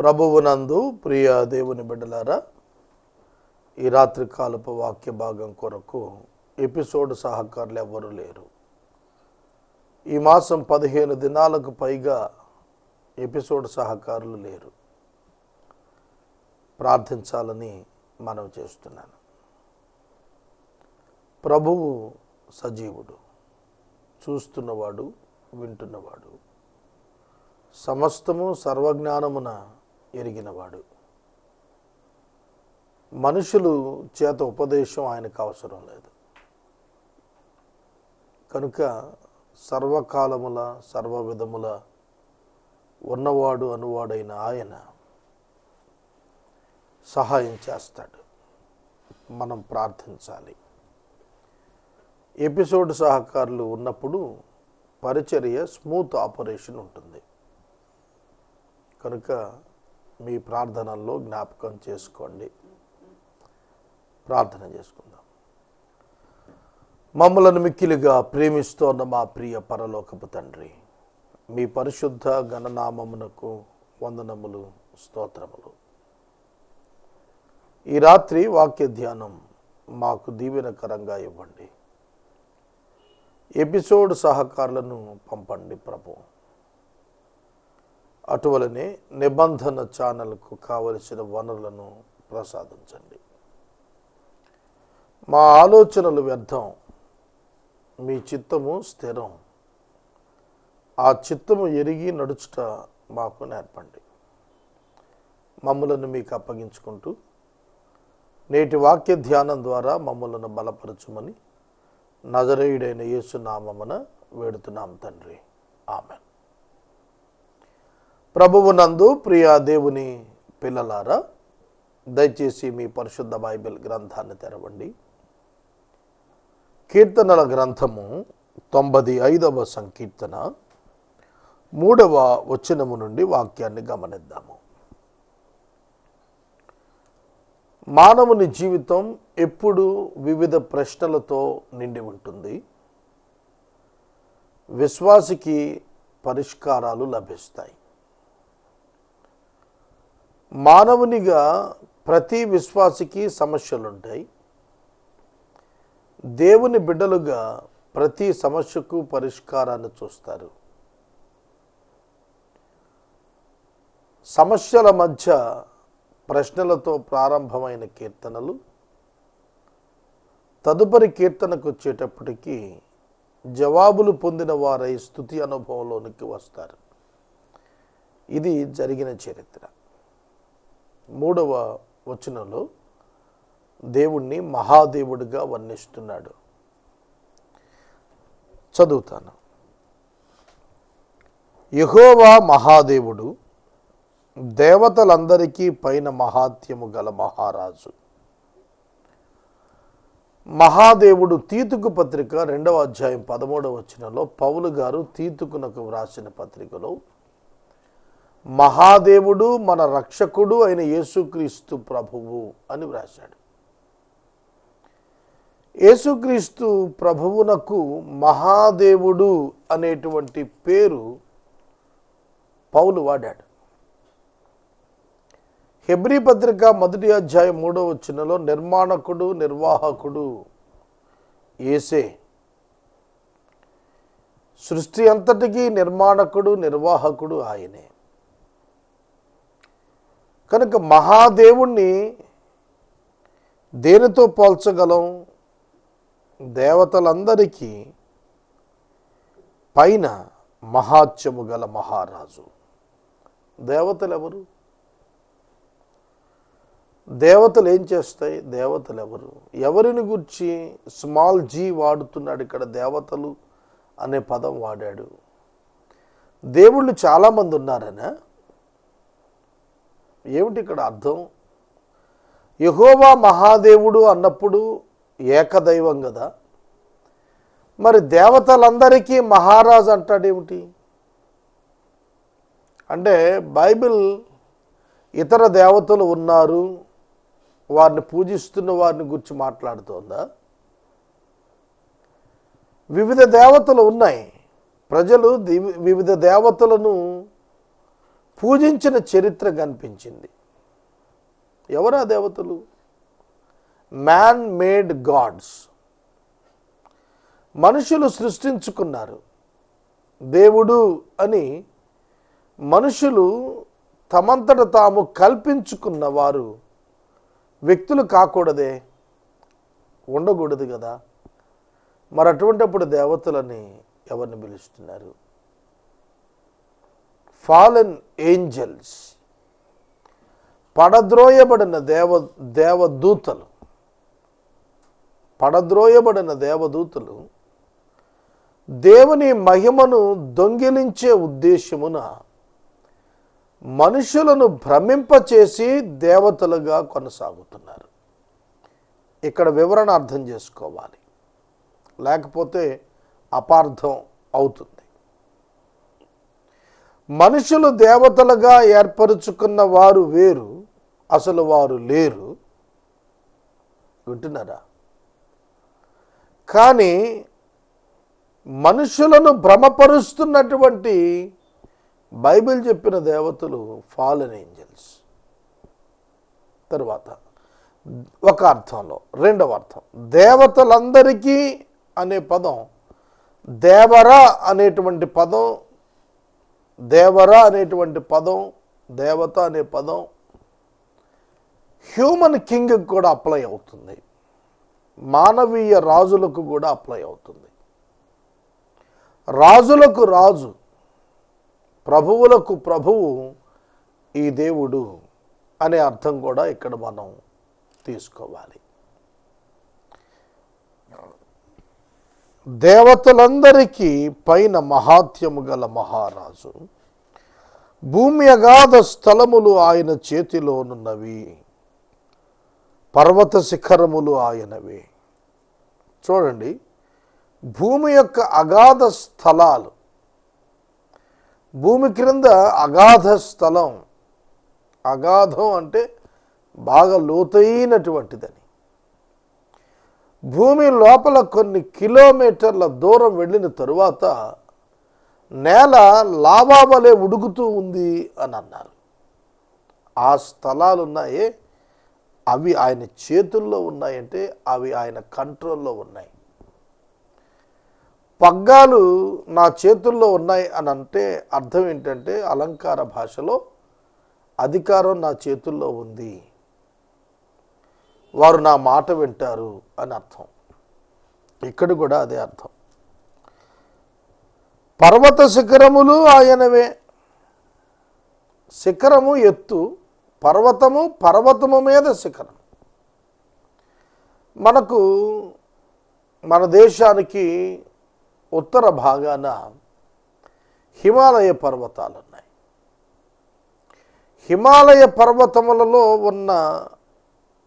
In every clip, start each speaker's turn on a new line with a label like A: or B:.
A: ప్రభువునందు ప్రియ దేవుని బిడ్డలారా ఈ రాత్రి కాలపు వాక్య భాగం కొరకు ఎపిసోడ్ సహకారులు ఎవ్వరూ లేరు. ఈ మాసం పదిహేను దినాలకు పైగా ఎపిసోడ్ సహకారులు లేరు. ప్రార్థించాలని మనం చేస్తున్నాను. ప్రభువు సజీవుడు చూస్తున్నవాడు వింటున్నవాడు. సమస్తము సర్వజ్ఞానమున ఎరిగినవాడు. మనుషులు చేత ఉపదేశం ఆయనకు అవసరం లేదు. కనుక సర్వకాలముల సర్వ విధముల ఉన్నవాడు అనువాడైన ఆయన సహాయం చేస్తాడు. మనం ప్రార్థించాలి. ఎపిసోడ్ సహకారులు ఉన్నప్పుడు పరిచర్య స్మూత్ ఆపరేషన్ ఉంటుంది. కనుక మీ ప్రార్థనల్లో జ్ఞాపకం చేసుకోండి. ప్రార్థన చేసుకుందాం. మమ్మలను మిక్కిలిగా ప్రేమిస్తోన్న మా ప్రియ పరలోకపు తండ్రి మీ పరిశుద్ధ గణనామమునకు వందనములు స్తోత్రములు. ఈ రాత్రి వాక్య ధ్యానం మాకు దీవెనకరంగా ఇవ్వండి. ఎపిసోడ్ సహకారులను పంపండి ప్రభు. అటువలనే నిబంధన ఛానల్కు కావలసిన వనరులను ప్రసాదించండి. మా ఆలోచనలు వ్యర్థం మీ చిత్తము స్థిరం. ఆ చిత్తము ఎరిగి నడుచుట మాకు నేర్పండి. మమ్మలను మీకు అప్పగించుకుంటూ నేటి వాక్య ధ్యానం ద్వారా మమ్మలను బలపరచుమని నజరేయుడైన యేసునామమున వేడుతున్నాం తండ్రి. ఆమెన్. ప్రభువునందు ప్రియా దేవుని పిల్లలారా దయచేసి మీ పరిశుద్ధ బైబిల్ గ్రంథాన్ని తెరవండి. కీర్తనల గ్రంథము తొంభై ఐదవ సంకీర్తన మూడవ వచనము నుండి వాక్యాన్ని గమనిద్దాము. మానవుని జీవితం ఎప్పుడు వివిధ ప్రశ్నలతో నిండి ఉంటుంది. విశ్వాసికి పరిష్కారాలు లభిస్తాయి. మానవునిగా ప్రతి విశ్వాసికి సమస్యలుంటాయి. దేవుని బిడ్డలుగా ప్రతి సమస్యకు పరిష్కారాన్ని చూస్తారు. సమస్యల మధ్య ప్రశ్నలతో ప్రారంభమైన కీర్తనలు తదుపరి కీర్తనకు వచ్చేటప్పటికీ జవాబులు పొందిన వారై స్థుతి అనుభవంలోనికి వస్తారు. ఇది జరిగిన చరిత్ర. మూడవ వచనంలో దేవుణ్ణి మహాదేవుడిగా వర్ణిస్తున్నాడు. చదువుతాను. యహోవా మహాదేవుడు దేవతలందరికీ పైన మహాత్యము గల మహారాజు. మహాదేవుడు తీతుకు పత్రిక రెండవ అధ్యాయం పదమూడవ వచనంలో పౌలు గారు తీతుకునకు వ్రాసిన పత్రికలో మహాదేవుడు మన రక్షకుడు అయిన యేసుక్రీస్తు ప్రభువు అని వ్రాశాడు. యేసుక్రీస్తు ప్రభువునకు మహాదేవుడు అనేటువంటి పేరు పౌలు వాడాడు. హెబ్రీ పత్రిక మొదటి అధ్యాయం మూడో వచ్చినలో నిర్మాణకుడు నిర్వాహకుడు ఏసే సృష్టి అంతటికీ నిర్మాణకుడు నిర్వాహకుడు ఆయనే. కనుక మహాదేవుణ్ణి దేనితో పోల్చగలం? దేవతలందరికీ పైన మహాత్యము గల మహారాజు. దేవతలు ఎవరు దేవతలు ఏం చేస్తాయి? దేవతలు ఎవరు ఎవరిని గురించి స్మాల్ జీ వాడుతున్నాడు ఇక్కడ దేవతలు అనే పదం వాడాడు. దేవుళ్ళు చాలామంది ఉన్నారనా? ఏమిటి ఇక్కడ అర్థం? యహోవా మహాదేవుడు అన్నప్పుడు ఏకదైవం కదా. మరి దేవతలందరికీ మహారాజు అంటాడేమిటి అంటే బైబిల్ ఇతర దేవతలు ఉన్నారు వారిని పూజిస్తున్న వారిని గురించి మాట్లాడుతోందా? వివిధ దేవతలు ఉన్నాయి. ప్రజలు వివిధ దేవతలను పూజించిన చరిత్ర కనిపించింది. ఎవరా దేవతలు? మ్యాన్ మేడ్ గాడ్స్ మనుషులు సృష్టించుకున్నారు. దేవుడు అని మనుషులు తమంతట తాము కల్పించుకున్న వారు వ్యక్తులు కాకూడదే? ఉండకూడదు కదా. మరి అటువంటిప్పుడు దేవతలని ఎవరిని పిలుస్తున్నారు? ఫాలెన్ ఏంజల్స్ పడద్రోయబడిన దేవ దేవదూతలు పడద్రోయబడిన దేవదూతలు దేవుని మహిమను దొంగిలించే ఉద్దేశమున మనుషులను భ్రమింపచేసి దేవతలుగా కొనసాగుతున్నారు. ఇక్కడ వివరణ అర్థం చేసుకోవాలి. లేకపోతే అపార్థం అవుతుంది. మనుషులు దేవతలుగా ఏర్పరుచుకున్న వారు వేరు అసలు వారు లేరు. వింటున్నారా? కానీ మనుషులను భ్రమపరుస్తున్నటువంటి బైబిల్ చెప్పిన దేవతలు ఫాలెన్ ఏంజల్స్ తరువాత ఒక అర్థంలో రెండవ అర్థం దేవతలందరికీ అనే పదం దేవరా అనేటువంటి పదం దేవరా అనేటువంటి పదం దేవత అనే పదం హ్యూమన్ కింగ్ కూడా అప్లై అవుతుంది. మానవీయ రాజులకు కూడా అప్లై అవుతుంది. రాజులకు రాజు ప్రభువులకు ప్రభువు ఈ దేవుడు అనే అర్థం కూడా ఇక్కడ మనం తీసుకోవాలి. దేవతలందరికీ పైన మహాత్యము గల మహారాజు. భూమి అగాధ స్థలములు ఆయన చేతిలోనున్నవి. పర్వత శిఖరములు ఆయనవి. చూడండి భూమి యొక్క అగాధ స్థలాలు. భూమి క్రింద అగాధ స్థలం. అగాధం అంటే బాగా లోతైనటువంటిదని. భూమి లోపల కొన్ని కిలోమీటర్ల దూరం వెళ్ళిన తరువాత నేల లావా వలె ఉడుకుతూ ఉంది అని అన్నారు. ఆ స్థలాలు ఉన్నాయే అవి ఆయన చేతుల్లో ఉన్నాయంటే అవి ఆయన కంట్రోల్లో ఉన్నాయి. పగ్గాలు నా చేతుల్లో ఉన్నాయి అని అంటే అర్థం ఏంటంటే అలంకార భాషలో అధికారం నా చేతుల్లో ఉంది. వారు నా మాట వింటారు అని అర్థం. ఇక్కడ కూడా అదే అర్థం. పర్వత శిఖరములు ఆయనవే. శిఖరము ఎత్తు పర్వతము పర్వతము మీద శిఖరం. మనకు మన దేశానికి ఉత్తర భాగాన హిమాలయ పర్వతాలు ఉన్నాయి హిమాలయ పర్వతములలో ఉన్న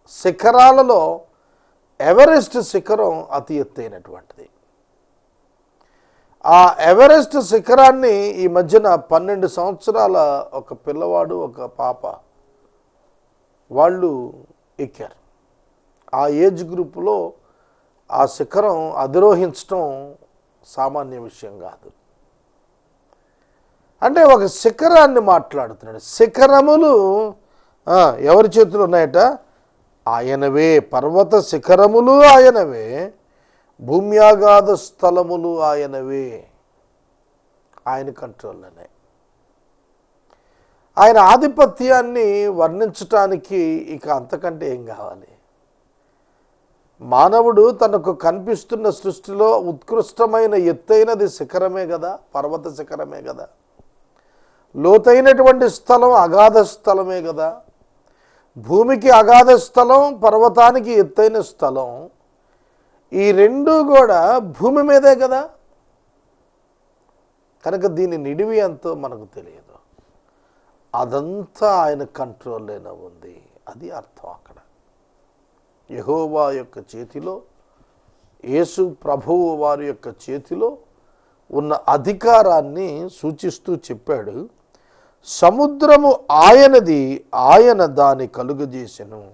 A: శిఖరాలలో ఎవరెస్ట్ శిఖరం అతి ఎత్తైనటువంటిది. ఆ ఎవరెస్ట్ శిఖరాన్ని ఈ మధ్యన పన్నెండు సంవత్సరాల ఒక పిల్లవాడు ఒక పాప వాళ్ళు ఎక్కారు. ఆ ఏజ్ గ్రూపులో ఆ శిఖరం అధిరోహించడం సామాన్య విషయం కాదు. అంటే ఒక శిఖరాన్ని మాట్లాడుతున్నాడు. శిఖరములు ఎవరి చేతులు ఉన్నాయట? ఆయనవే పర్వత శిఖరములు ఆయనవే భూమ్యాగాధ స్థలములు ఆయనవే. ఆయన కంట్రోల్లోనే. ఆయన ఆధిపత్యాన్ని వర్ణించటానికి ఇక అంతకంటే ఏం కావాలి? మానవుడు తనకు కనిపిస్తున్న సృష్టిలో ఉత్కృష్టమైన ఎత్తైనది శిఖరమే కదా పర్వత శిఖరమే కదా లోతైనటువంటి స్థలం అగాధ స్థలమే కదా భూమికి అగాధ స్థలం పర్వతానికి ఎత్తైన స్థలం. ఈ రెండు కూడా భూమి మీదే కదా? కనుక దీని నిడివి ఎంతో మనకు తెలియదు. అదంతా ఆయన కంట్రోల్లోనే ఉంది. అది అర్థం అక్కడ. యహోవా యొక్క చేతిలో యేసు ప్రభువు వారి యొక్క చేతిలో ఉన్న అధికారాన్ని సూచిస్తూ చెప్పాడు. సముద్రము ఆయనది ఆయన దాని కలుగజేసెను.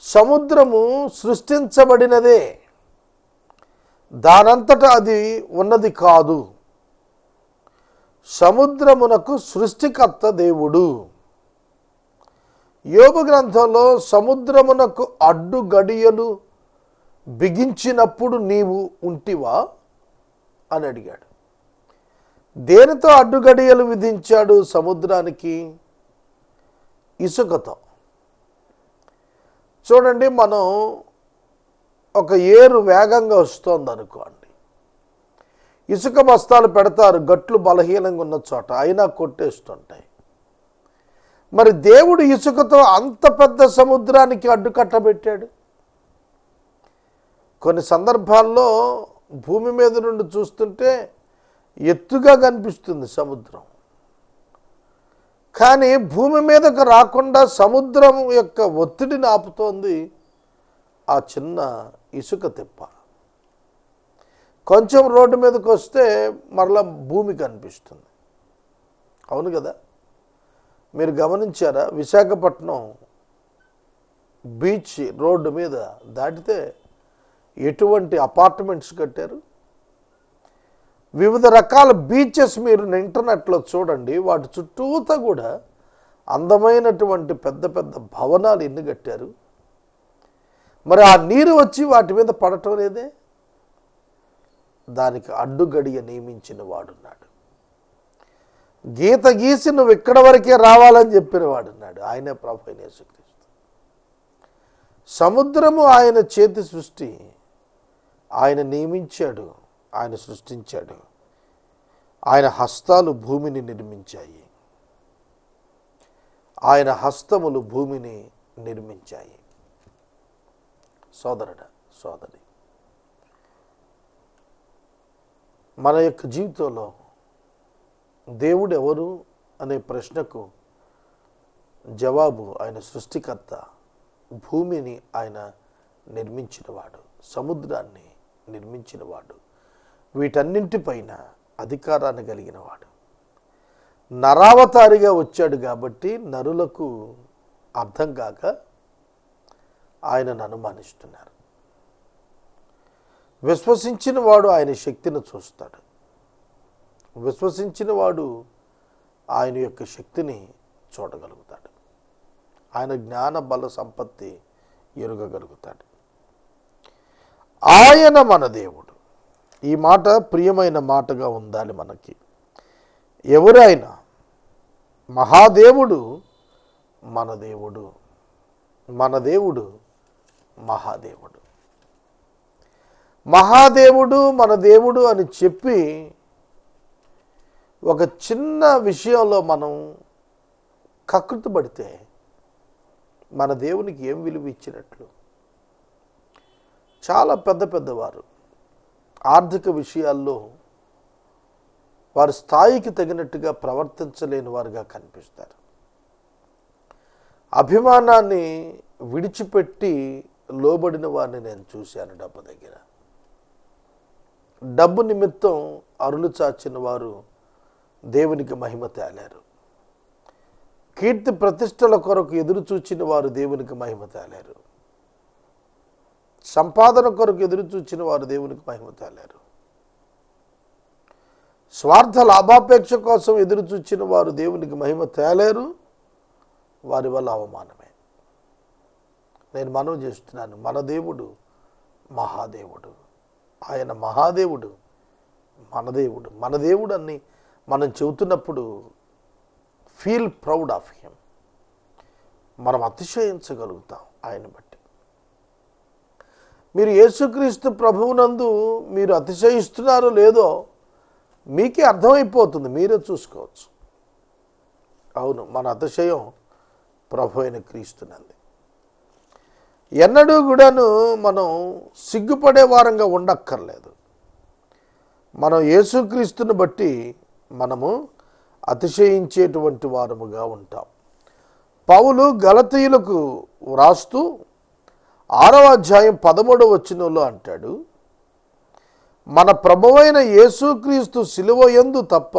A: సముద్రము సృష్టించబడినదే. దానంతట అది ఉన్నది కాదు. సముద్రమునకు సృష్టికర్త దేవుడు. యోగ గ్రంథంలో సముద్రమునకు అడ్డు గడియలు బిగించినప్పుడు నీవు ఉంటివా? అని అడిగాడు. దేనితో అడ్డుగడియలు విధించాడు సముద్రానికి? ఇసుకతో. చూడండి మనం ఒక ఏరు వేగంగా వస్తోందనుకోండి. ఇసుక బస్తాలు పెడతారు గట్లు బలహీనంగా ఉన్న చోట అయినా కొట్టేస్తుంటాయి. మరి దేవుడు ఇసుకతో అంత పెద్ద సముద్రానికి అడ్డుకట్టబెట్టాడు? కొన్ని సందర్భాల్లో భూమి మీద నుండి చూస్తుంటే ఎత్తుగా కనిపిస్తుంది సముద్రం. కానీ భూమి మీదకు రాకుండా సముద్రం యొక్క ఒత్తిడిని ఆపుతోంది ఆ చిన్న ఇసుక తిప్ప. కొంచెం రోడ్డు మీదకి వస్తే మరలా భూమి కనిపిస్తుంది. అవును కదా? మీరు గమనించారా? విశాఖపట్నం బీచ్ రోడ్డు మీద దాటితే ఎటువంటి అపార్ట్మెంట్స్ కట్టారు? వివిధ రకాల బీచెస్ మీరు ఇంటర్నెట్లో చూడండి వాటి చుట్టూతా కూడా అందమైనటువంటి పెద్ద పెద్ద భవనాలు ఎన్ని కట్టారు? మరి ఆ నీరు వచ్చి వాటి మీద పడటం లేదే? దానికి అడ్డుగడియ నియమించిన వాడున్నాడు. గీత గీసి నువ్వు ఇక్కడ వరకే రావాలని చెప్పిన వాడున్నాడు ఆయనే ప్రభు అయిన యేసుక్రీస్తు. సముద్రము ఆయన చేతి సృష్టి ఆయన నియమించాడు. ఆయన సృష్టించాడు. ఆయన హస్తాలు భూమిని నిర్మించాయి. ఆయన హస్తములు భూమిని నిర్మించాయి. సోదరుడ సోదరి మన యొక్క జీవితంలో దేవుడు ఎవరు అనే ప్రశ్నకు జవాబు ఆయన సృష్టికర్త భూమిని ఆయన నిర్మించినవాడు సముద్రాన్ని నిర్మించినవాడు. వీటన్నింటిపైన అధికారాన్ని కలిగినవాడు. నరావతారిగా వచ్చాడు కాబట్టి నరులకు అర్థం కాక ఆయనను అనుమానిస్తున్నారు. విశ్వసించిన వాడు ఆయన శక్తిని చూస్తాడు. విశ్వసించిన వాడు ఆయన యొక్క శక్తిని చూడగలుగుతాడు. ఆయన జ్ఞాన బల సంపత్తి ఎరుగగలుగుతాడు. ఆయన మన దేవుడు. ఈ మాట ప్రియమైన మాటగా ఉండాలి మనకి. ఎవరైనా మహాదేవుడు మన దేవుడు మన దేవుడు మహాదేవుడు. మహాదేవుడు మన దేవుడు అని చెప్పి ఒక చిన్న విషయంలో మనం కకృతుపడితే మన దేవునికి ఏం విలువ ఇచ్చినట్లు? చాలా పెద్ద పెద్దవారు ఆర్థిక విషయాల్లో వారి స్థాయికి తగినట్టుగా ప్రవర్తించలేని వారుగా కనిపిస్తారు. అభిమానాన్ని విడిచిపెట్టి లోబడిన వారిని నేను చూశాను డబ్బు దగ్గర. డబ్బు నిమిత్తం అరులు చాచిన వారు దేవునికి మహిమ తేలారు. కీర్తి ప్రతిష్టల కొరకు ఎదురు చూచిన వారు దేవునికి మహిమ తేలారు. సంపాదన కొరకు ఎదురు చూచిన వారు దేవునికి మహిమ తేలేరు. స్వార్థ లాభాపేక్ష కోసం ఎదురు చూచిన వారు దేవునికి మహిమ తేలేరు. వారి వల్ల అవమానమే. నేను మనవి చేస్తున్నాను మన దేవుడు మహాదేవుడు. ఆయన మహాదేవుడు మన దేవుడు. మన దేవుడు అని మనం చెబుతున్నప్పుడు ఫీల్ ప్రౌడ్ ఆఫ్ హిమ్ మనం అతిశయించగలుగుతాం ఆయన బట్టి. మీరు యేసుక్రీస్తు ప్రభువునందు మీరు అతిశయిస్తున్నారో లేదో మీకే అర్థమైపోతుంది. మీరే చూసుకోవచ్చు. అవును మన అతిశయం ప్రభు అయిన క్రీస్తునంది. ఎన్నడూ కూడాను మనం సిగ్గుపడే వారంగా ఉండక్కర్లేదు. మనం యేసుక్రీస్తుని బట్టి మనము అతిశయించేటువంటి వారముగా ఉంటాం. పౌలు గలతీయులకు వ్రాస్తూ ఆరవ అధ్యాయం పదమూడవ వచనంలో అంటాడు మన ప్రభువైన యేసుక్రీస్తు సిలువ ఎందు తప్ప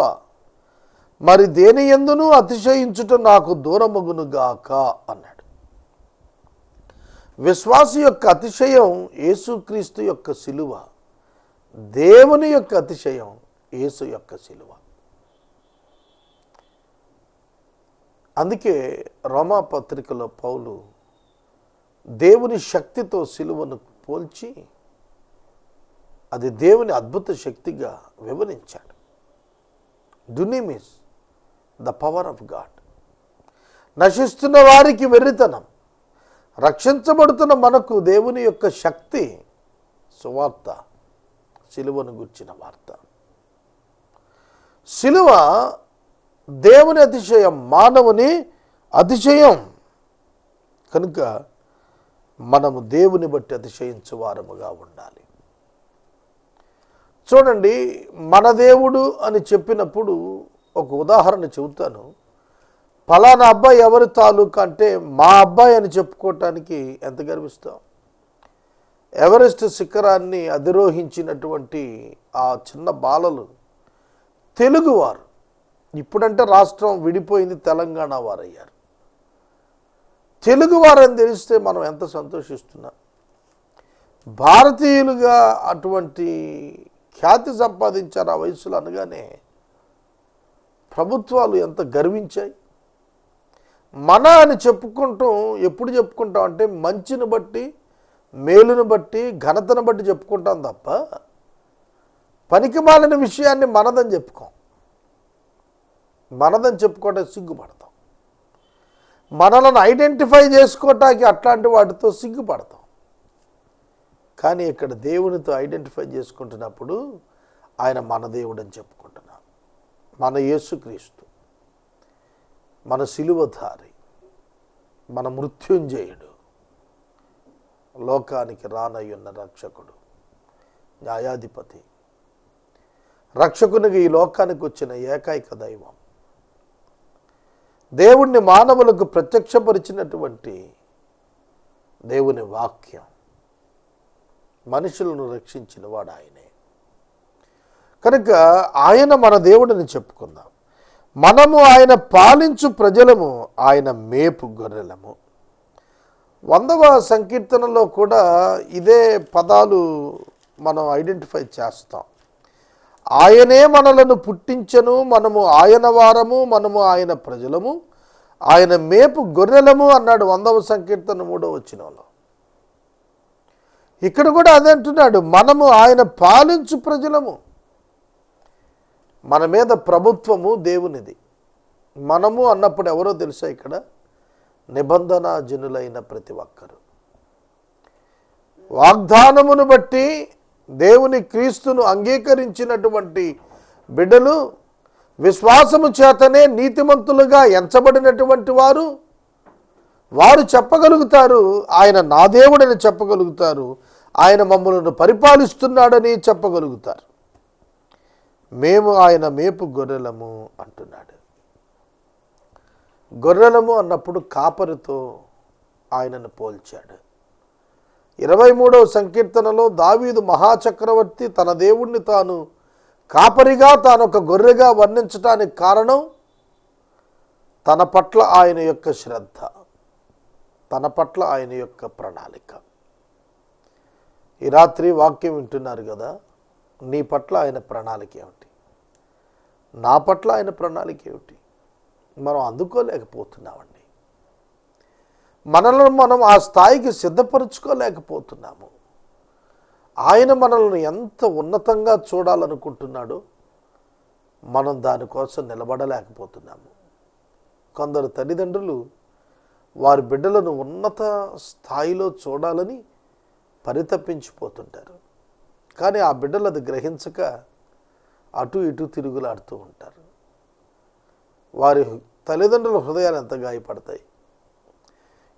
A: మరి దేని ఎందునూ అతిశయించుట నాకు దూరమగునుగాక అన్నాడు. విశ్వాస యొక్క అతిశయం యేసుక్రీస్తు యొక్క సిలువ దేవుని యొక్క అతిశయం యేసు యొక్క సిలువ అందుకే రోమా పత్రికలో పౌలు దేవుని శక్తితో సిలువను పోల్చి అది దేవుని అద్భుత శక్తిగా వివరించాడు. Dunamis the power of God. నశిస్తున్న వారికి వెర్రితనం. రక్షించబడుతున్న మనకు దేవుని యొక్క శక్తి సువార్త సిలువను గుర్చిన వార్త. సిలువ దేవుని అతిశయం మానవుని అతిశయం. కనుక మనము దేవుని బట్టి అతిశయించు వారముగా ఉండాలి. చూడండి మన దేవుడు అని చెప్పినప్పుడు ఒక ఉదాహరణ చెబుతాను. ఫలానా అబ్బాయి ఎవరి తాలూకా అంటే మా అబ్బాయి అని చెప్పుకోవటానికి ఎంత గర్విస్తాం? ఎవరెస్ట్ శిఖరాన్ని అధిరోహించినటువంటి ఆ చిన్న బాలలు తెలుగువారు. ఇప్పుడంటే రాష్ట్రం విడిపోయింది తెలంగాణ వారయ్యారు. తెలుగువారని తెలిస్తే మనం ఎంత సంతోషిస్తున్నాం. భారతీయులుగా అటువంటి ఖ్యాతి సంపాదించారు ఆ వయసులో అనగానే ప్రభుత్వాలు ఎంత గర్వించాయి. మన అని చెప్పుకుంటాం ఎప్పుడు చెప్పుకుంటాం అంటే మంచిని బట్టి మేలును బట్టి ఘనతను బట్టి చెప్పుకుంటాం తప్ప పనికిమాలిన విషయాన్ని మనదని చెప్పుకోం. మనదని చెప్పుకోవటం సిగ్గుపడతాం. మనలను ఐడెంటిఫై చేసుకోవటానికి అట్లాంటి వాటితో సిగ్గుపడతాం. కానీ ఇక్కడ దేవునితో ఐడెంటిఫై చేసుకుంటున్నప్పుడు ఆయన మన దేవుడు అని చెప్పుకుంటున్నాం మన యేసుక్రీస్తు మన సిలువధారి మన మృత్యుంజయుడు లోకానికి రానయ్యున్న రక్షకుడు న్యాయాధిపతి. రక్షకునికి ఈ లోకానికి వచ్చిన ఏకైక దైవం దేవుణ్ణి మానవులకు ప్రత్యక్షపరిచినటువంటి దేవుని వాక్యం. మనుషులను రక్షించిన వాడు ఆయనే. కనుక ఆయన మన దేవుడిని చెప్పుకుందాం. మనము ఆయన పాలించు ప్రజలము ఆయన మేపు గొర్రెలము. వందవ సంకీర్తనలో కూడా ఇదే పదాలు మనం ఐడెంటిఫై చేస్తాం. ఆయనే మనలను పుట్టించను మనము ఆయన వారము మనము ఆయన ప్రజలము. ఆయన మేపు గొర్రెలము అన్నాడు వందవ సంకీర్తన మూడో వచ్చినంలో ఇక్కడ కూడా అదే అంటున్నాడు మనము ఆయన పాలించు ప్రజలము. మన మీద ప్రభుత్వము దేవునిది. మనము అన్నప్పుడు ఎవరో తెలుసా ఇక్కడ? నిబంధన జనులైన ప్రతి ఒక్కరు. వాగ్దానమును బట్టి దేవుని క్రీస్తును అంగీకరించినటువంటి బిడ్డలు విశ్వాసము చేతనే నీతిమంతులుగా ఎంచబడినటువంటి వారు వారు చెప్పగలుగుతారు ఆయన నా దేవుడని చెప్పగలుగుతారు ఆయన మమ్మల్ని పరిపాలిస్తున్నాడని చెప్పగలుగుతారు. మేము ఆయన మేపు గొర్రెలము అంటున్నాడు. గొర్రెలము అన్నప్పుడు కాపరితో ఆయనను పోల్చాడు. ఇరవై మూడవ సంకీర్తనలో దావీదు మహాచక్రవర్తి తన దేవుణ్ణి తాను కాపరిగా తాను ఒక గొర్రెగా వర్ణించటానికి కారణం తన పట్ల ఆయన యొక్క శ్రద్ధ తన పట్ల ఆయన యొక్క ప్రణాళిక. ఈ రాత్రి వాక్యం వింటున్నారు కదా నీ పట్ల ఆయన ప్రణాళిక ఏమిటి? నా పట్ల ఆయన ప్రణాళిక ఏమిటి? మనం అందుకోలేకపోతున్నామండి. మనల్ని మనం ఆ స్థాయికి సిద్ధపరచుకోలేకపోతున్నాము. ఆయన మనల్ని ఎంత ఉన్నతంగా చూడాలనుకుంటున్నాడో మనం దానికోసం నిలబడలేకపోతున్నాము. కొందరు తల్లిదండ్రులు వారి బిడ్డలను ఉన్నత స్థాయిలో చూడాలని పరితపించిపోతుంటారు. కానీ ఆ బిడ్డలు అది గ్రహించక అటు ఇటు తిరుగులాడుతూ ఉంటారు. వారి తల్లిదండ్రుల హృదయాలు ఎంత గాయపడతాయి?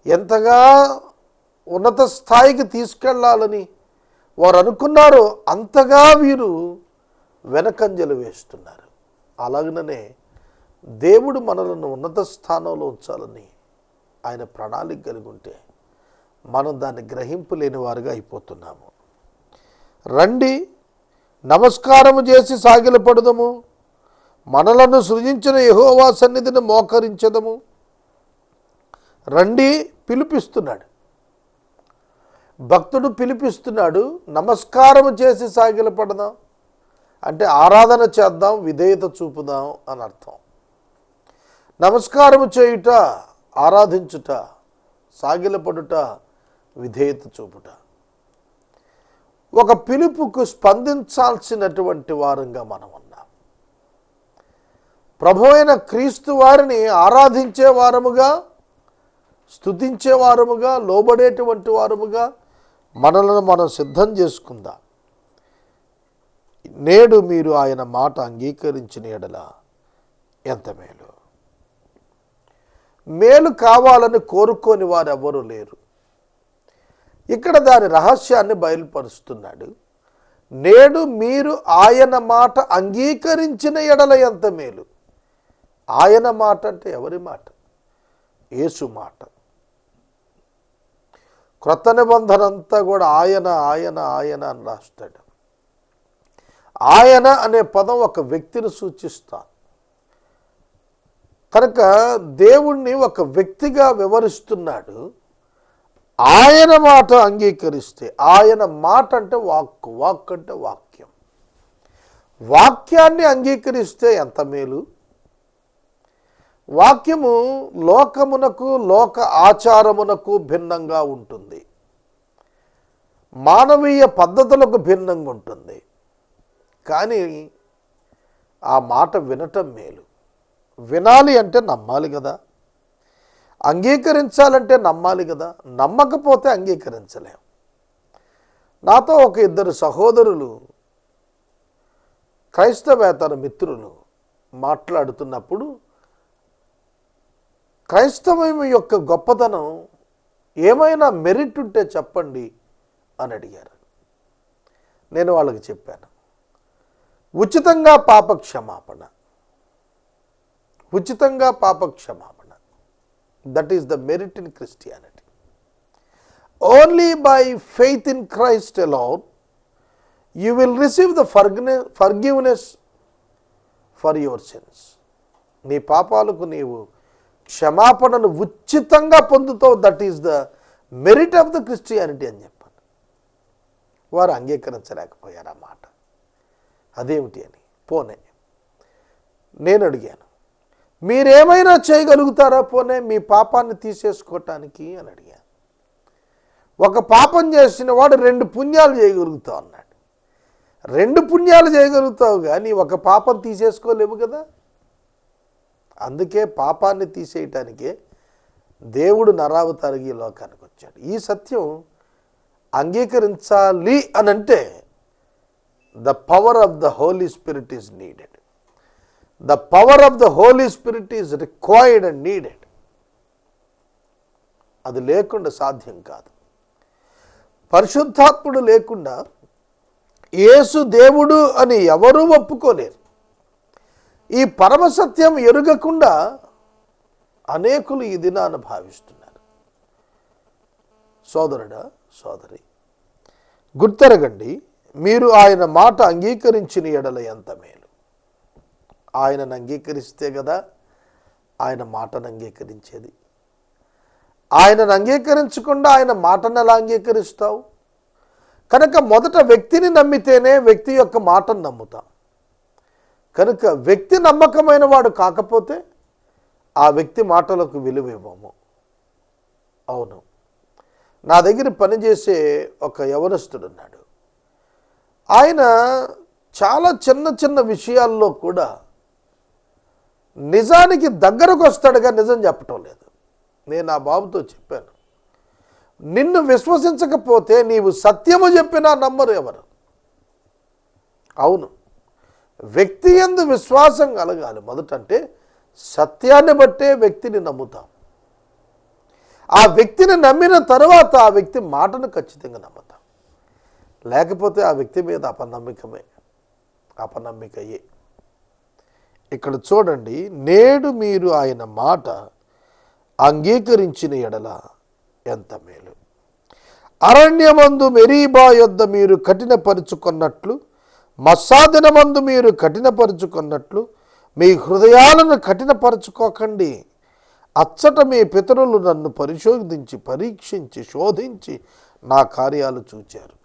A: ఎంతగా ఉన్నత స్థాయికి తీసుకెళ్ళాలని వారు అనుకున్నారో అంతగా వీరు వెనకంజలు వేస్తున్నారు. అలాగనే దేవుడు మనలను ఉన్నత స్థానంలో ఉంచాలని ఆయన ప్రణాళిక కలిగి ఉంటే మనం దాన్ని గ్రహింపులేని వారుగా అయిపోతున్నాము. రండి నమస్కారము చేసి సాగిలపడదము. మనలను సృజించిన యహోవా సన్నిధిని మోకరించదము. రండి పిలిపిస్తున్నాడు. భక్తుడు పిలిపిస్తున్నాడు నమస్కారం చేసి సాగిలపడదాం అంటే ఆరాధన చేద్దాం విధేయత చూపుదాం అని అర్థం. నమస్కారం చేయుట ఆరాధించుట సాగిలపడుట విధేయత చూపుట. ఒక పిలుపుకు స్పందించాల్సినటువంటి వారంగా మనం ఉన్నాం. ప్రభు అయిన క్రీస్తు వారిని ఆరాధించే వారముగా స్తుతించే వారముగా లోబడేటువంటి వారముగా మనలను మనం సిద్ధం చేసుకుందాం? నేడు మీరు ఆయన మాట అంగీకరించిన ఎడల ఎంత మేలు? మేలు కావాలని కోరుకోని వారు ఎవరు లేరు. ఇక్కడ దాని రహస్యాన్ని బయలుపరుస్తున్నాడు. నేడు మీరు ఆయన మాట అంగీకరించిన ఎడల ఎంత మేలు? ఆయన మాట అంటే ఎవరి మాట? యేసు మాట. క్రొత్త నిబంధన అంతా కూడా ఆయన ఆయన ఆయన అని రాస్తాడు. ఆయన అనే పదం ఒక వ్యక్తిని సూచిస్తాను. కనుక దేవుణ్ణి ఒక వ్యక్తిగా వివరిస్తున్నాడు. ఆయన మాట అంగీకరిస్తే ఆయన మాట అంటే వాక్ వాక్ అంటే వాక్యం. వాక్యాన్ని అంగీకరిస్తే ఎంత మేలు? వాక్యము లోకమునకు లోక ఆచారమునకు భిన్నంగా ఉంటుంది. మానవీయ పద్ధతులకు భిన్నంగా ఉంటుంది. కానీ ఆ మాట వినటం మేలు. వినాలి అంటే నమ్మాలి కదా. అంగీకరించాలంటే నమ్మాలి కదా. నమ్మకపోతే అంగీకరించలేం. నాతో ఒక ఇద్దరు సహోదరులు క్రైస్తవేతర మిత్రులు మాట్లాడుతున్నప్పుడు క్రైస్తవం యొక్క గొప్పతనం ఏమైనా మెరిట్ ఉంటే చెప్పండి అని అడిగారు. నేను వాళ్ళకి చెప్పాను. ఉచితంగా పాప క్షమాపణ ఉచితంగా పాప క్షమాపణ that is the merit in Christianity only by faith in Christ alone you will receive the ఫర్గినె forgiveness for your sins నీ పాపాలకు నీవు క్షమాపణను ఉచితంగా పొందుతావు that is the merit of the Christianity అని చెప్పాను వారు అంగీకరించలేకపోయారు ఆ మాట. అదేమిటి అని? పోనే నేను అడిగాను మీరేమైనా చేయగలుగుతారా పోనే మీ పాపాన్ని తీసేసుకోవటానికి అని అడిగాను. ఒక పాపం చేసిన వాడు రెండు పుణ్యాలు చేయగలుగుతావు అన్నాడు. రెండు పుణ్యాలు చేయగలుగుతావు కానీ ఒక పాపం తీసేసుకోలేవు కదా? అందుకే పాపాన్ని తీసేయటానికే దేవుడు నరావతారిగి లోకానికి వచ్చాడు. ఈ సత్యం అంగీకరించాలి అని అంటే the power of the holy spirit is needed the power of the holy spirit is required and needed అది లేకుండా సాధ్యం కాదు. పరిశుద్ధాత్ముడు లేకుండా యేసు దేవుడు అని ఎవరూ ఒప్పుకోలేరు. ఈ పరమసత్యం ఎరుగకుండా అనేకులు ఈ దినాన్ని భావిస్తున్నారు. సోదరుడా సోదరి గుర్తెరగండి మీరు ఆయన మాట అంగీకరించిన ఎడల ఎంత మేలు. ఆయనను అంగీకరిస్తే కదా ఆయన మాటను అంగీకరించేది. ఆయనను అంగీకరించకుండా ఆయన మాటను ఎలా అంగీకరిస్తావు? కనుక మొదట వ్యక్తిని నమ్మితేనే వ్యక్తి యొక్క మాటను నమ్ముతాం. కనుక వ్యక్తి నమ్మకమైన వాడు కాకపోతే ఆ వ్యక్తి మాటలకు విలువ ఇవ్వము అవును. నా దగ్గర పనిచేసే ఒక యవనస్తుడు ఉన్నాడు ఆయన చాలా చిన్న చిన్న విషయాల్లో కూడా నిజానికి దగ్గరకు వస్తాడుగా నిజం చెప్పటం లేదు. నేను ఆ బాబుతో చెప్పాను. నిన్ను విశ్వసించకపోతే నీవు సత్యము చెప్పినా నమ్మరు ఎవరు? అవును. వ్యక్తి ఎందు విశ్వాసం కలగాలి. మొదట అంటే సత్యాన్ని బట్టే వ్యక్తిని నమ్ముతాం. ఆ వ్యక్తిని నమ్మిన తర్వాత ఆ వ్యక్తి మాటను ఖచ్చితంగా నమ్ముతాం. లేకపోతే ఆ వ్యక్తి మీద అపనమ్మికమే అపనమ్మికయే. ఇక్కడ చూడండి నేడు మీరు ఆయన మాట అంగీకరించిన ఎడల ఎంత మేలు. అరణ్యమందు మెరీబా యొద్ద మీరు కఠినపరుచుకున్నట్లు మస్సాదినమందు మీరు కఠినపరుచుకున్నట్లు మీ హృదయాలను కఠినపరుచుకోకండి. అచ్చట మీ పితరులు నన్ను పరిశోధించి పరీక్షించి శోధించి నా కార్యాలు చూచారు.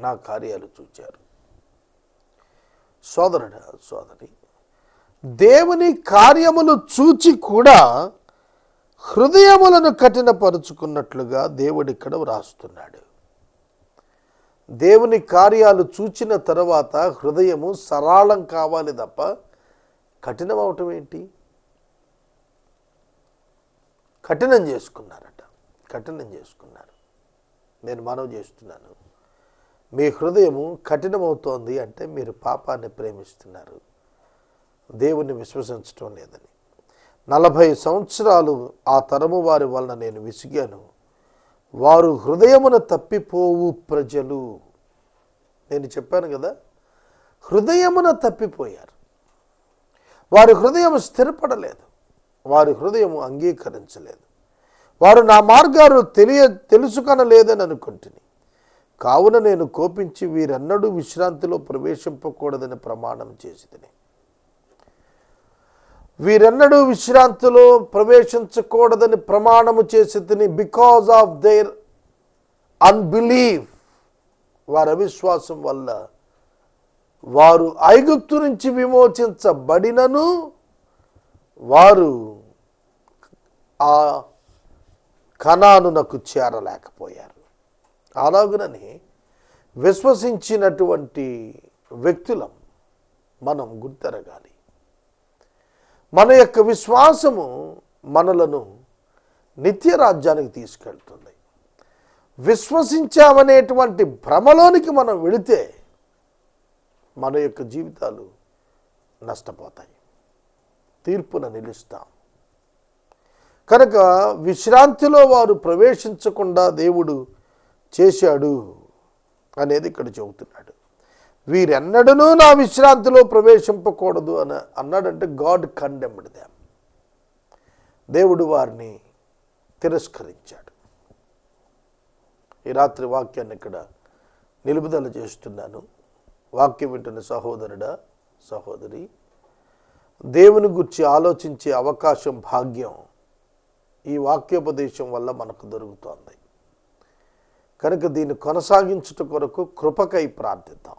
A: నా కార్యాలు చూచారు. సోదరుడా సోదరి దేవుని కార్యములు చూచి కూడా హృదయములను కఠినపరుచుకున్నట్లుగా దేవుడు ఇక్కడ వ్రాస్తున్నాడు. దేవుని కార్యాలు చూచిన తర్వాత హృదయము సరళం కావాలి తప్ప కఠినం అవటం ఏంటి? కఠినం చేసుకున్నారట. కఠినం చేసుకున్నారు. నేను మనవి చేస్తున్నాను. మీ హృదయము కఠినమవుతోంది అంటే మీరు పాపాన్ని ప్రేమిస్తున్నారు. దేవుని విశ్వసించటం లేదని. నలభై సంవత్సరాలు ఆ తరము వారి వలన నేను విసిగాను. వారు హృదయమున తప్పిపోవు ప్రజలు. నేను చెప్పాను కదా హృదయమున తప్పిపోయారు. వారి హృదయం స్థిరపడలేదు. వారి హృదయం అంగీకరించలేదు. వారు నా మార్గాలు తెలియ తెలుసుకొనలేదని అనుకుంటుని. కావున నేను కోపించి వీరన్నడూ విశ్రాంతిలో ప్రవేశింపకూడదని ప్రమాణం చేసిదని వీరెన్నడూ విశ్రాంతిలో ప్రవేశించకూడదని ప్రమాణము చేసి తిని బికాజ్ ఆఫ్ దేర్ అన్బిలీవ్ వారి అవిశ్వాసం వల్ల వారు ఐగుప్తు నుంచి విమోచించబడినను వారు ఆ కణానునకు చేరలేకపోయారు. అలాగునని విశ్వసించినటువంటి వ్యక్తులం మనం గుర్తెరగాలి. మన యొక్క విశ్వాసము మనలను నిత్య రాజ్యానికి తీసుకెళ్తుంది. విశ్వసించామనేటువంటి భ్రమలోనికి మనం వెళితే మన యొక్క జీవితాలు నష్టపోతాయి. తీర్పున నిలుస్తాం. కనుక విశ్రాంతిలో వారు ప్రవేశించకుండా దేవుడు చేశాడు అనేది ఇక్కడ చెబుతున్నాడు. వీరెన్నడనూ నా విశ్రాంతిలో ప్రవేశింపకూడదు అని అన్నాడంటే గాడ్ కండెమ్డ్ దామ్ దేవుడు వారిని తిరస్కరించాడు. ఈ రాత్రి వాక్యాన్ని ఇక్కడ నిలుపుదల చేస్తున్నాను. వాక్యం వింటున్న సహోదరుడా సహోదరి దేవుని గురించి ఆలోచించే అవకాశం భాగ్యం ఈ వాక్యోపదేశం వల్ల మనకు దొరుకుతోంది. కనుక దీన్ని కొనసాగించుట కొరకు కృపకై ప్రార్థిద్దాం.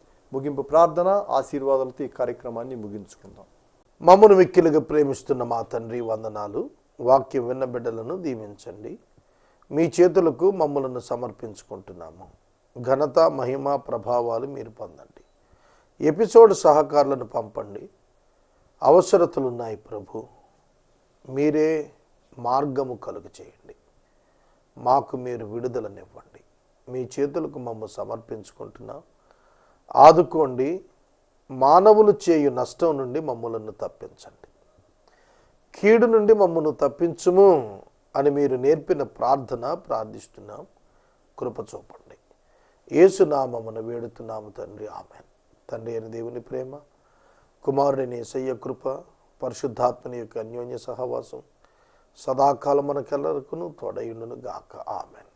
B: ముగింపు ప్రార్థన ఆశీర్వాదాలతో ఈ కార్యక్రమాన్ని ముగించుకుందాం.
A: మమ్మను మిక్కిలుగా ప్రేమిస్తున్న మా తండ్రి వందనాలు. వాక్యం విన్న బిడ్డలను దీవించండి. మీ చేతులకు మమ్మలను సమర్పించుకుంటున్నాము. ఘనత మహిమ ప్రభావాలు మీరు పొందండి. ఎపిసోడ్ సహకారులను పంపండి. అవసరతలున్నాయి ప్రభు. మీరే మార్గము కలుగు చేయండి. మాకు మీరు విడుదలనివ్వండి. మీ చేతులకు మమ్మ సమర్పించుకుంటున్నాం. ఆదుకోండి. మానవులు చేయు నష్టం నుండి మమ్మలను తప్పించండి. కీడు నుండి మమ్మను తప్పించుము అని మీరు నేర్పిన ప్రార్థన ప్రార్థిస్తున్నాం. కృప చూపండి. వేడుతున్నాము తండ్రి. ఆమె తండ్రి అయిన దేవుని ప్రేమ కుమారుడిని సయ్య కృప పరిశుద్ధాత్మని యొక్క అన్యోన్య సహవాసం సదాకాలం మనకెల్లరకును తోడయుండును గాక ఆమెన్.